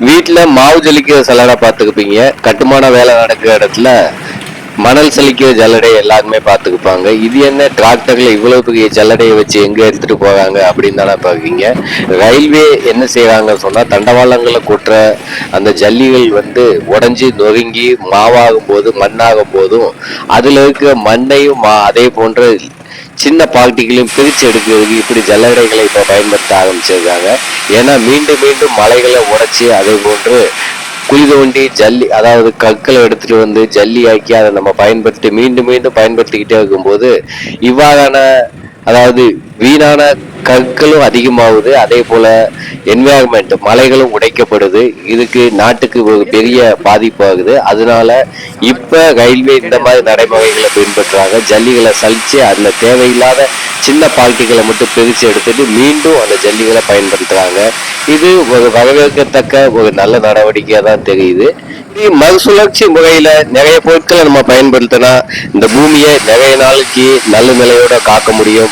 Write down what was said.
வீட்டில் மாவு ஜலிக்கிற சல்லடை பார்த்துக்குப்பீங்க. கட்டுமான வேலை நடக்கிற இடத்துல மணல் சலிக்கிற ஜல்லடை எல்லாருமே பார்த்துக்குப்பாங்க. இது என்ன டிராக்டரில் இவ்வளோ பெரிய ஜல்லடையை வச்சு எங்கே எடுத்துகிட்டு போகிறாங்க அப்படின்னு தானே பார்க்குறீங்க. ரயில்வே என்ன செய்கிறாங்கன்னு சொன்னால் தண்டவாளங்களை கொட்டுற அந்த ஜல்லிகள் வந்து உடஞ்சி நொறுங்கி மாவாகும் போது மண்ணாகும் போதும் அதில் இருக்கிற மண்ணையும் மா- அதே போன்ற சின்ன பார்ட்டிகளையும் பிரித்து எடுக்கிறதுக்கு இப்படி ஜல்லடைகளை இப்போ பயன்படுத்த ஆரம்பிச்சிருக்காங்க. ஏன்னா மீண்டும் மீண்டும் மலைகளை உடைச்சி அதே போன்று குழி தோண்டி ஜல்லி அதாவது கற்களை எடுத்துட்டு வந்து ஜல்லியாக்கி அதை நம்ம பயன்படுத்தி மீண்டும் மீண்டும் பயன்படுத்திக்கிட்டே இருக்கும்போது இவ்வாறான அதாவது வீணான கற்களும் அதிகமாகுது. அதே போல என்வாயர்மெண்ட் மலைகளும் உடைக்கப்படுது. இதுக்கு நாட்டுக்கு ஒரு பெரிய பாதிப்பாகுது. அதனால இப்ப ரயில்வே இந்த மாதிரி நடைமுறைகளை பின்பற்றுறாங்க. ஜல்லிகளை சலிச்சு அதுல தேவையில்லாத சின்ன பால்ட்டிகளை மட்டும் பிரித்து எடுத்துட்டு மீண்டும் அந்த ஜல்லிகளை பயன்படுத்துறாங்க. இது ஒரு வரவேற்கத்தக்க ஒரு நல்ல நடவடிக்கையாக தான் தெரியுது. இது மறுசுழற்சி முறையில் நிறைய பொருட்களை நம்ம பயன்படுத்தினா இந்த பூமியை நிறைய நாளைக்கு நல்ல நிலையோட காக்க முடியும்.